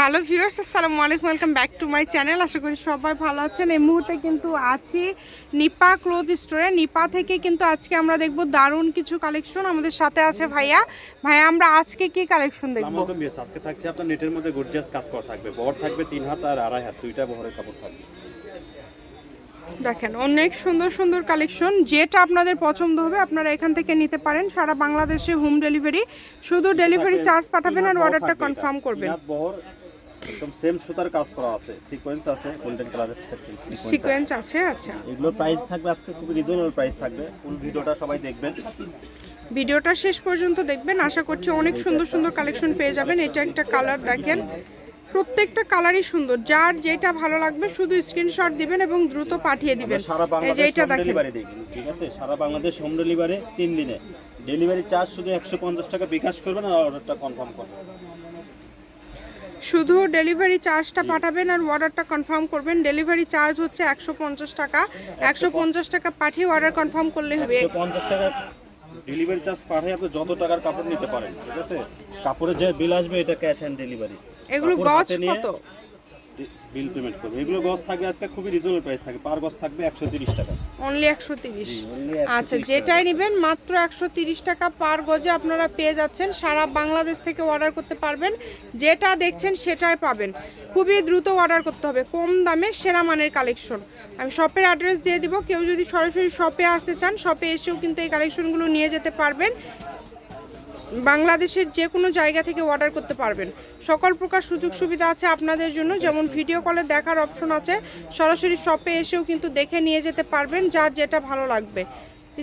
Hello viewers আসসালামু আলাইকুম welcome back to my channel. আশা করি সবাই ভালো আছেন। এই মুহূর্তে কিন্তু আছি নিপা ক্লোথ স্টোরে। নিপা থেকে কিন্তু আজকে আমরা দেখব দারুণ কিছু কালেকশন আমাদের সাথে আছে ভাইয়া। ভাইয়া আমরা আজকে কি কালেকশন দেখব? আজকে থাকছে আপনার নেটের মধ্যে গর্জিয়াস কাজ করা থাকবে। বহর থাকবে তিন হাত আর আড়াই হাত দুইটা বহরের কাপড় থাকবে। দেখেন অনেক সুন্দর সুন্দর কালেকশন। যেটা আপনাদের পছন্দ হবে আপনারা এখান থেকে নিতে পারেন। সারা বাংলাদেশে হোম ডেলিভারি শুধু ডেলিভারি চার্জ পাঠাবেন আর অর্ডারটা কনফার্ম করবেন। একদম সেম সুতার কাজ করা আছে। সিকোয়েন্স আছে গোল্ডেন কালারের সিকোয়েন্স সিকোয়েন্স আছে। আচ্ছা। এগুলোর প্রাইস থাকবে আজকে খুবই রিজনেবল প্রাইস থাকবে। ফুল ভিডিওটা সবাই দেখবেন। ভিডিওটা শেষ পর্যন্ত দেখবেন। আশা করছি অনেক সুন্দর সুন্দর কালেকশন পেয়ে যাবেন। এটা একটা কালার দেখেন। প্রত্যেকটা কালারই সুন্দর। যার যেটা ভালো লাগবে শুধু স্ক্রিনশট দিবেন এবং দ্রুত পাঠিয়ে দিবেন। সারা এই যে বাংলাদেশ এটা হোম দেখেন। ঠিক আছে? সারা বাংলাদেশ হোম ডেলিভারি তিন দিনে। ডেলিভারি চার্জ শুধু একশো পঞ্চাশ টাকা বিকাশ করবেন আর অর্ডারটা কনফার্ম করবেন। শুধু ডেলিভারি চার্জটা পাঠাবেন আর অর্ডারটা কনফার্ম করবেন। ডেলিভারি চার্জ হচ্ছে একশো পঞ্চাশ টাকা। একশো পঞ্চাশ টাকা পাঠিয়ে অর্ডার কনফার্ম করলে হবে। পঞ্চাশ টাকা ডেলিভারি চার্জ পাঠিয়ে আপনি যত টাকার কাপড় নিতে পারেন ঠিক আছে? কাপড়ের যে বিল আসবে এটা ক্যাশ অ্যান্ড ডেলিভারি এগুলো গজ কত? বিল পেমেন্ট করবে। এগুলো গজ থাকবে আজকে খুবই রিজনেবল প্রাইস থাকবে পার গজ থাকবে একশো তিরিশ টাকা। অনলি একশো তিরিশ। আচ্ছা যেটাই নেবেন মাত্র একশো তিরিশ টাকা পার গজে আপনারা পেয়ে যাচ্ছেন। সারা বাংলাদেশ থেকে অর্ডার করতে পারবেন। যেটা দেখছেন সেটাই পাবেন। খুবই দ্রুত অর্ডার করতে হবে। কম দামে সেরা মানের কালেকশন আমি শপের অ্যাড্রেস দিয়ে দিব। কেউ যদি সরাসরি শপে আসতে চান শপে এসেও কিন্তু এই কালেকশনগুলো নিয়ে যেতে পারবেন। বাংলাদেশের যে কোনো জায়গা থেকে অর্ডার করতে পারবেন। সকল প্রকার সুযোগ সুবিধা আছে আপনাদের জন্য। যেমন ভিডিও কলে দেখার অপশন আছে। সরাসরি শপে এসেও কিন্তু দেখে নিয়ে যেতে পারবেন, যার যেটা ভালো লাগবে।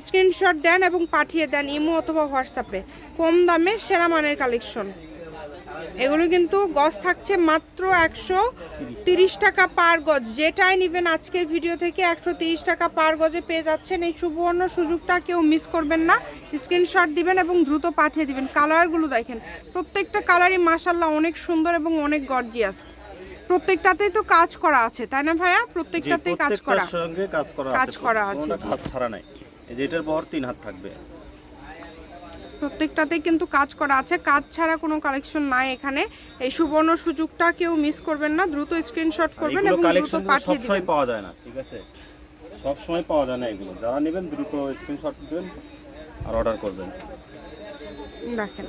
স্ক্রিনশট দেন এবং পাঠিয়ে দেন ইমো অথবা হোয়াটসঅ্যাপে। কম দামে সেরা মানের কালেকশন এগুলো কিন্তু গজ থাকছে মাত্র একশো তিরিশ টাকা পার গজ। যেটাই নেবেন আজকের ভিডিও থেকে একশো তিরিশ টাকা পার গজে পেয়ে যাচ্ছেন। এই সুবর্ণ সুযোগটা কেউ মিস করবেন না। স্ক্রিনশট দিবেন এবং দ্রুত পাঠিয়ে দিবেন। কালারগুলো দেখেন। প্রত্যেকটা কালারই মাসাল্লাহ অনেক সুন্দর এবং অনেক গর্জিয়াস প্রত্যেকটাতেই তো কাজ করা আছে তাই না ভাইয়া? প্রত্যেকটাতেই কাজ করা। কাজ করা কাজ আছে। করা আছে, কোনোটা কাজ ছাড়া নাই। এই যে এটার বহর তিন হাত থাকবে। প্রত্যেকটাতেই কিন্তু কাজ করা আছে। কাজ ছাড়া কোনো কালেকশন নাই এখানে। এই সুবর্ণ সুযোগটা কেউ মিস করবেন না। দ্রুত স্ক্রিনশট করবেন এবং দ্রুত পাঠিয়ে সবসময় দিবেন। পাওয়া যায় না ঠিক আছে? সব সময় পাওয়া যায় না এগুলো। যারা নেবেন দ্রুত স্ক্রিনশট দিবেন আর অর্ডার করবেন। দেখেন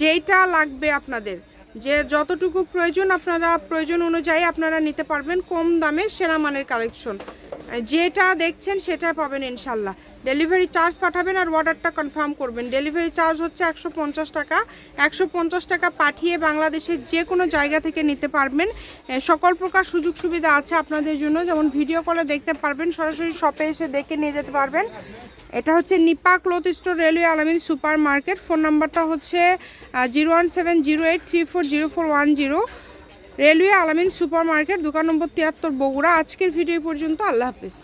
যেইটা লাগবে আপনাদের যে যতটুকু প্রয়োজন আপনারা প্রয়োজন অনুযায়ী আপনারা নিতে পারবেন কম দামে সেরা মানের কালেকশন যেটা দেখছেন সেটা পাবেন ইনশাল্লাহ। ডেলিভারি চার্জ পাঠাবেন আর অর্ডারটা কনফার্ম করবেন। ডেলিভারি চার্জ হচ্ছে একশো পঞ্চাশ টাকা। একশো পঞ্চাশ টাকা পাঠিয়ে বাংলাদেশের যে কোনো জায়গা থেকে নিতে পারবেন। সকল প্রকার সুযোগ সুবিধা আছে আপনাদের জন্য। যেমন ভিডিও কলে দেখতে পারবেন, সরাসরি শপে এসে দেখে নিয়ে যেতে পারবেন। এটা হচ্ছে Nipa cloth store railway Alamin super market phone নাম্বারটা হচ্ছে zero one seven zero eight three four zero four one zero. Railway Alamin super market দোকান নম্বর তিয়াত্তর বগুড়া। আজকের ভিডিও পর্যন্ত। আল্লাহ হাফিজ।